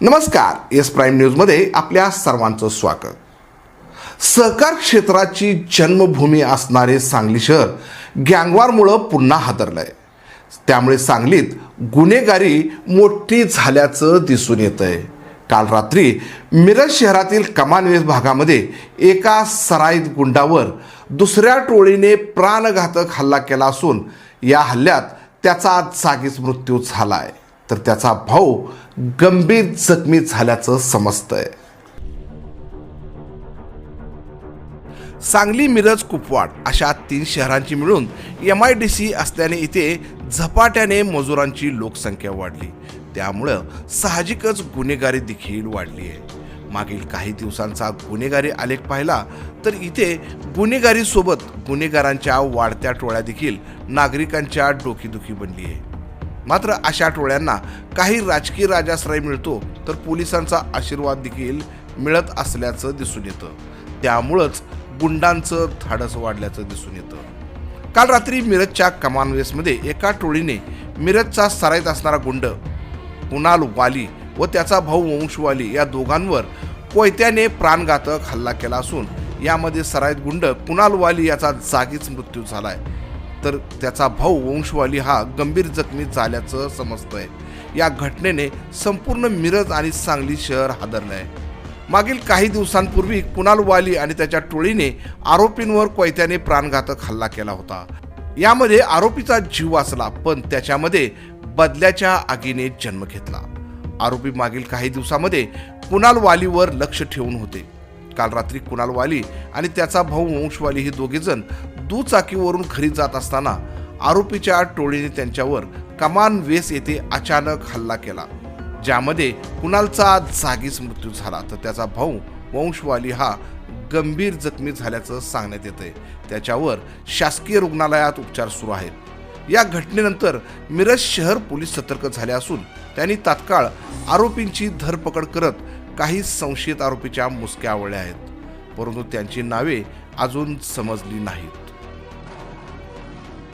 नमस्कार S prime न्यूजमध्ये आपल्या सर्वांचं स्वागत. सहकार क्षेत्राची जन्मभूमी असणारे सांगली शहर गँगवारमुळं पुन्हा हादरलंय. त्यामुळे सांगलीत गुन्हेगारी मोठी झाल्याचं दिसून येत आहे काल रात्री मिरज शहरातील कमानवेस भागामध्ये एका सराईत गुंडावर दुसऱ्या टोळीने प्राणघातक हल्ला केला असून या हल्ल्यात त्याचा जागीच मृत्यू झाला आहे तर त्याचा भाऊ गंभीर जखमी झाल्याचं समजतंय. सांगली मिरज कुपवाड अशा तीन शहरांची मिळून एम आय डी सी असल्याने इथे झपाट्याने मजुरांची लोकसंख्या वाढली. त्यामुळं साहजिकच गुन्हेगारी देखील वाढली आहे मागील काही दिवसांचा गुन्हेगारी आलेख पाहिला तर इथे गुन्हेगारीसोबत गुन्हेगारांच्या वाढत्या टोळ्या देखील नागरिकांच्या डोकीदुखी बनली आहे मात्र अशा टोळ्यांना काही राजकीय राजाश्रय मिळतो तर पोलिसांचा आशीर्वाद देखील मिळत असल्याचं दिसून येतं. त्यामुळंच गुंडांचं धाडस वाढल्याचं दिसून येतं. काल रात्री मिरजच्या कमानवेसमध्ये एका टोळीने मिरजचा सराईत असणारा गुंड कुणाल वाली व त्याचा भाऊ वंशवाली या दोघांवर कोयत्याने प्राणघातक हल्ला केला असून यामध्ये सराईत गुंड कुणाल वाली याचा जागीच मृत्यू झालाय. तर त्याचा भाऊ वंशवाली हा गंभीर जखमी झाल्याचं समजतंय. या घटनेने संपूर्ण मिरज आणि सांगली शहर हादरलं आहे मागील काही दिवसांपूर्वी कुणाल वाली आणि त्याच्या टोळीने आरोपींवर कोयत्याने प्राणघातक हल्ला केला होता. यामध्ये आरोपीचा जीव वाचला पण त्याच्यामध्ये बदल्याच्या आगीने जन्म घेतला. आरोपी मागील काही दिवसामध्ये कुणाल वालीवर लक्ष ठेवून होते. काल रात्री कुणाल वाली आणि त्याचा भाऊ वंशवाली हे दोघेजण दुचाकीवरून घरी जात असताना आरोपीच्या टोळीने त्यांच्यावर कमान वेस येथे अचानक हल्ला केला ज्यामध्ये कुणालचा जागीच मृत्यू झाला. तर त्याचा भाऊ वंशवाली हा गंभीर जखमी झाल्याचं सांगण्यात येतंय. त्याच्यावर शासकीय रुग्णालयात उपचार सुरू आहेत. या घटनेनंतर मिरज शहर पोलीस सतर्क झाले असून त्यांनी तात्काळ आरोपींची धरपकड करत काही संशयित आरोपीच्या मुसक्या आवळल्या आहेत. परंतु त्यांची नावे अजून समजली नाहीत.